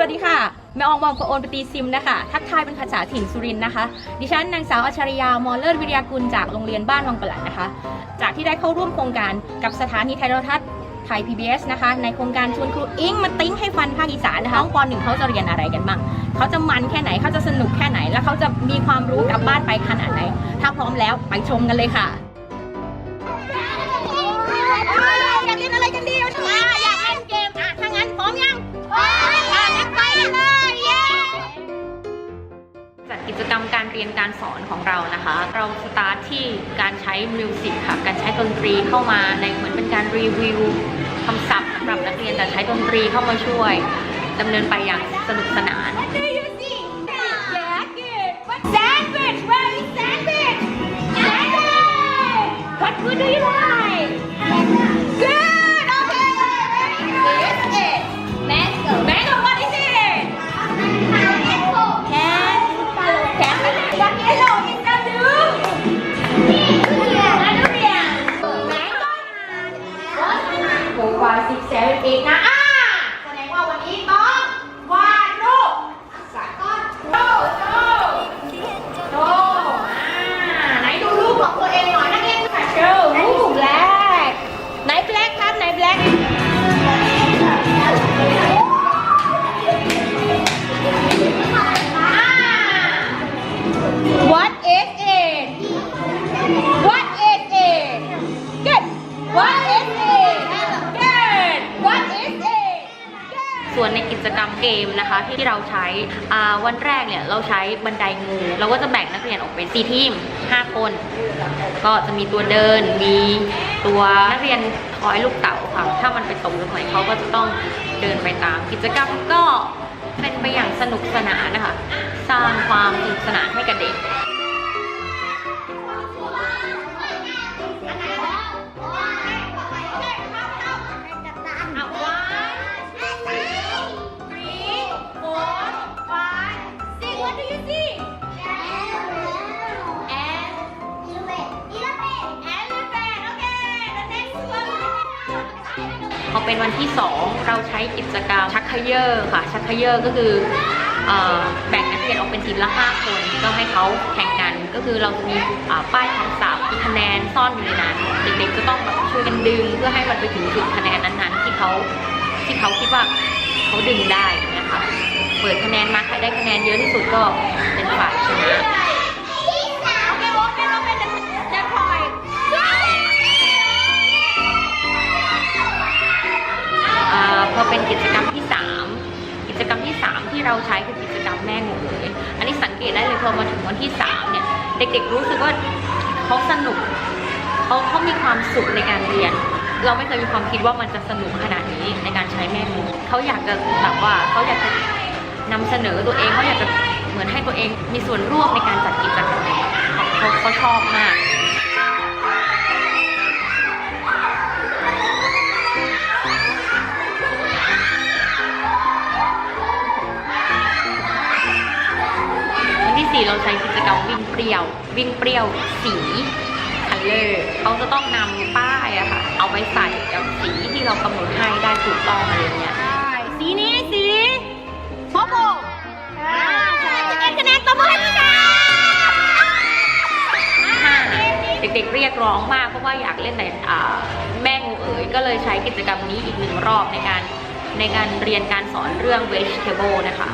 สวัสดีค่ะ แม่อองบองกโอนปตีซิมนะคะ ทักทายเป็นภาษาถิ่นสุรินทร์นะคะ ดิฉันนางสาวอัชริยา มอเลิศวิทยากุลจากโรงเรียนบ้านวังประหลัดนะคะ จากที่ได้เข้าร่วมโครงการกับสถานีไทยโทรทัศน์ไทย PBS นะคะ ในโครงการชวนครูอิงมาติ้งให้ฟันภาคอีสานนะคะน้องปหนึ่งเขาจะเรียนอะไรกันบ้าง เขาจะมันแค่ไหน เขาจะสนุกแค่ไหน แล้วเขาจะมีความรู้กลับบ้านไปขนาดไหน ถ้าพร้อมแล้วไปชมกันเลยค่ะ จกิจกรรมการเรียนการสอนของเรานะคะ เราสตาร์ทที่การใช้มิวสิกค่ะ การใช้ดนตรีเข้ามาในเหมือนเป็นการรีวิวคำศัพท์สำหรับนักเรียนแต่ใช้ดนตรีเข้ามาช่วยดำเนินไปอย่างสนุกสนาน Sandwich, where is sandwich? Sandwich! What food do you like? นะคะที่เราใช้วันแรกเนี่ยเราใช้บันไดงู เราก็จะแบ่งนักเรียนออกเป็น4ทีม 5 คน ก็จะมีตัวเดิน มีตัวนักเรียนคอยลูกเต๋าค่ะ ถ้ามันไปตกตรงไหนเขาก็จะต้องเดินไปตาม กิจกรรมก็เป็นไปอย่างสนุกสนานนะคะ สร้างความสนุกสนานให้กับเด็ก พอเป็นวันที่ 2 เราใช้กิจกรรมชักเขยอร์ค่ะ ชักเขยอร์ก็คือแบ่งนักเรียนออกเป็นทีมละ 5 คน ก็ให้เขาแข่งกัน ก็คือเราจะมีป้ายคำศัพท์มีคะแนนซ่อนอยู่ในนั้น เด็กๆจะต้องแบบช่วยกันดึง เพื่อให้มันไปถึงจุดคะแนนนั้นๆ ที่เขาที่เขาคิดว่าเขาดึงได้นะคะ เปิดคะแนนมาใครได้คะแนนเยอะที่สุดก็เป็นฝ่ายชนะ เกตได้เลยพอมาถึงวันที่ 3 เนี่ย เด็กๆรู้สึกว่าเขาสนุกเขาเขามีความสุขในการเรียน เราไม่เคยมีความคิดว่ามันจะสนุกขนาดนี้ในการใช้แม่มือเขาอยากจะแบบว่าเขาอยากจะนำเสนอตัวเองเขาอยากจะเหมือนให้ตัวเองมีส่วนร่วมในการจัดกิจกรรมเขาเขาชอบมาก วันที่4เราใช้กิจกรรมวิ่งเปรี้ยว วิ่งเปรี้ยวสีคัลเลอร์เขาจะต้องนำป้ายอะค่ะ เอาไปใส่กับสีที่เรากำหนดให้ได้ถูกต้องอะไรอย่างเงี้ยสีนี้สีพอโบเอ็นคะแนนตบมือให้พี่ชาเด็กๆเรียกร้องมากเพราะว่าอยากเล่นในอ่าแม่งูเอ๋ยก็เลยใช้กิจกรรมนี้อีกหนึ่งรอบในการในการเรียนการสอนเรื่อง vegetable นะคะ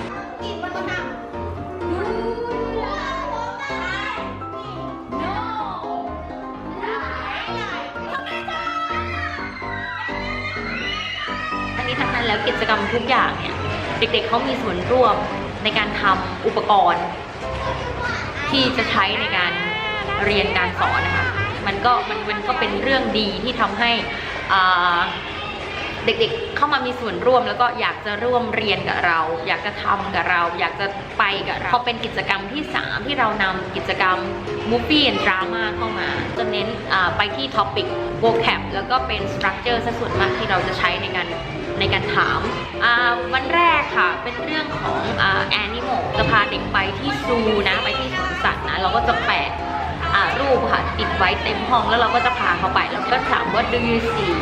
นี้ทั้งนั้นแล้วกิจกรรมทุกอย่างเนี่ย เด็กๆเขามีส่วนร่วมในการทำอุปกรณ์ ที่จะใช้ในการเรียนการสอนนะคะมันก็มันมันก็เป็นเรื่องดีที่ทำให้เด็กๆ เข้ามามีส่วนร่วมแล้วก็อยากจะร่วมเรียนกับเรา อยากจะทำกับเรา อยากจะไปกับเราพอเป็นกิจกรรมที่ 3 ที่เรานำกิจกรรม Movie and Drama เข้ามา จะเน้นไปที่ Topic vocab แล้วก็เป็น Structure ซะส่วนมากที่เราจะใช้ในการ ในการถามวันแรกค่ะเป็นเรื่องของแอนิมอลจะพาเด็กไปที่ซูนะไปที่สวนสัตว์นะเราก็จะแปะรูปค่ะติดไว้เต็มห้องแล้วเราก็จะพาเขาไปแล้วก็ถามว่า do you see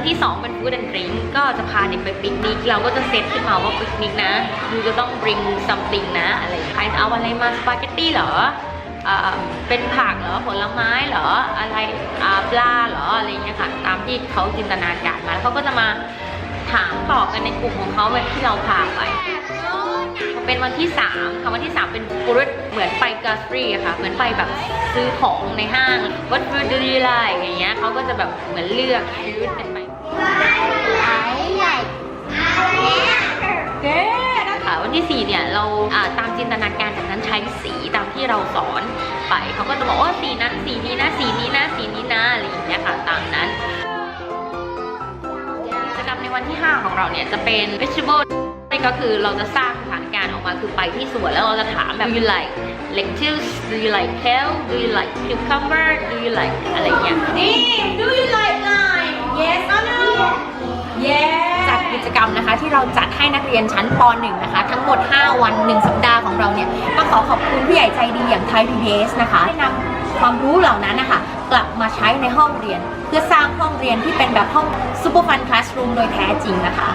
ปิกนิก เราก็จะเซตขึ้นมาว่าปิกนิกนะยูจะต้อง bring something นะอะไรใครจะเอาอะไรมาสปาเกตตี้เหรออเป็นผักเหรอผลไม้เหรออะไรปลาเหรออะไรเงี้ยค่ะ ตามที่เขาจินตนาการมาแล้วเขาก็จะมาถามตอบกันในกลุ่มของเขาแบบที่เราพาไปเป็นวันที่3ค่ะวันที่ 3 เป็นฟูดเหมือนไปกาสตรีอะค่ะ เหมือนไปแบบซื้อของในห้าง What food do you like อย่างเงี้ยเขาก็จะแบบเหมือนเลือกชุดเป็นไป เก๋นะค่ะวันที่ 4 เนี่ยเราตามจินตนาการจากนั้นใช้สีตามที่เราสอนไปเขาก็จะบอกว่าสีนั้นสีนี้นะสีนี้นะสีนี้นะอะไรอย่างเงี้ยค่ะตามนั้นกิจกรรมในวันที่ 5 ของเราเนี่ยจะเป็น vegetable นี่ก็คือเราจะสร้างสถานการณ์ออกมาคือไปที่สวนแล้วเราจะถามแบบ do you like lettuce do you like kale do you like cucumber do you like อะไรเงี้ยนี่ do you like yes or no yes จัดกิจกรรมนะคะที่เราจัดให้นักเรียนชั้นป .1 นะคะ ทั้งหมด 5 วัน 1 สัปดาห์ของเราเนี่ยก็ขอขอบคุณผู้ใหญ่ใจดีอย่างไทยพีเสนะคะได้นำความรู้เหล่านั้นนะคะกลับมาใช้ในห้องเรียน เพื่อสร้างห้องเรียนที่เป็นแบบห้องซูเปอร์ฟันคลาสรูมโดยแท้จริงนะคะ